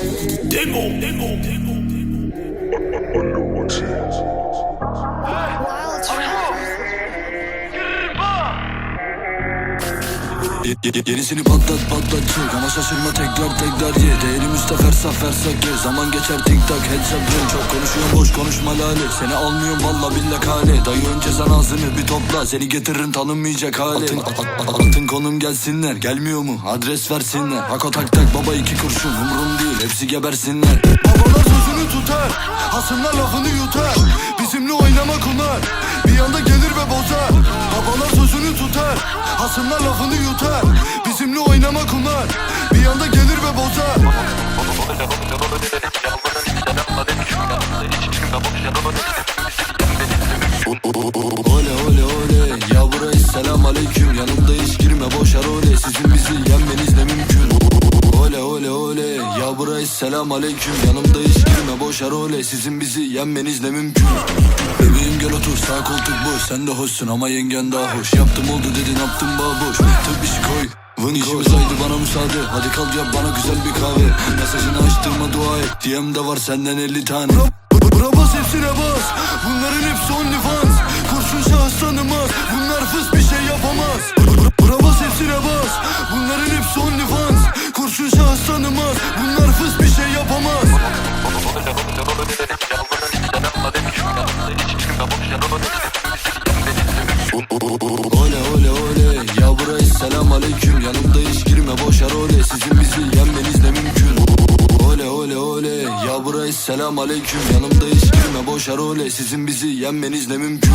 Demo, demo, demo, Yenisini patlat patlat çık. Ama şaşırma tekrar tekrar ye. Değerim üstte fersa fersa gir Zaman geçer tik tak headshot ring Çok konuşuyorum boş konuşma lale. Seni almıyorum valla billa kale. Dayı önce sen ağzını bir topla. Seni getiririm tanınmayacak hale. Atın, at- at- atın konum gelsinler. Gelmiyor mu? Adres versinler. Hako tak tak baba iki kurşun. Umrum değil hepsi gebersinler. Babalar sözünü tutar. Hasımlar lafını yutar. Bizimle oynama Hasımlar lafını yutar. Bizimle oynama kunar Bir anda gelir ve bozar. Ole ole ole. Ya burayı selam aleyküm. Yanımda hiç girme. Boş role Sizin bizi yenmeniz burayı selam aleyküm Yanımda hiç girme boş role Sizin bizi yenmeniz ne mümkün? Bebeğim gel otur sağ koltuk boş. Sen de hoşsun ama yengen daha hoş. Yaptım oldu dedin yaptım baboş bir şey koy. Vın İşimiz haydi bana müsaade. Hadi kalk yap bana güzel bir kahve. Mesajını açtığıma dua et. DM'de var senden 50 tane. Bra bas hepsine bas. Bunların hepsi OnlyFans. Kurşun şahıs tanımaz selam aleyküm Yanımda hiç girme boş role. Sizin bizi yenmeniz ne mümkün. Ole ole ole. Ya burayı selam aleyküm. Yanımda hiç girme boş role. Sizin bizi yenmeniz ne mümkün